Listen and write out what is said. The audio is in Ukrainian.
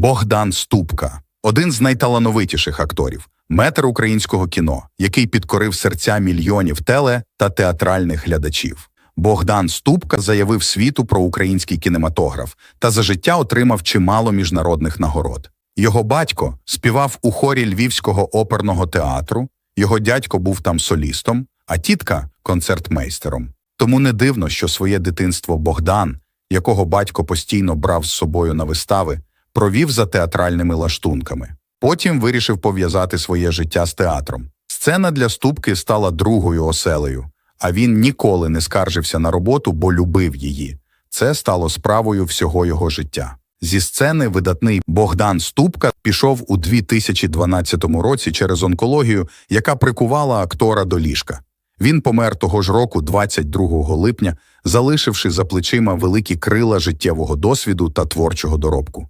Богдан Ступка один з найталановитіших акторів, метр українського кіно, який підкорив серця мільйонів теле та театральних глядачів. Богдан Ступка заявив світу про український кінематограф та за життя отримав чимало міжнародних нагород. Його батько співав у хорі Львівського оперного театру, його дядько був там солістом, а тітка концертмейстером. Тому не дивно, що своє дитинство Богдан, якого батько постійно брав з собою на вистави, провів за театральними лаштунками. Потім вирішив пов'язати своє життя з театром. Сцена для Ступки стала другою оселею, а він ніколи не скаржився на роботу, бо любив її. Це стало справою всього його життя. Зі сцени видатний Богдан Ступка пішов у 2012 році через онкологію, яка прикувала актора до ліжка. Він помер того ж року, 22 липня, залишивши за плечима великі крила життєвого досвіду та творчого доробку.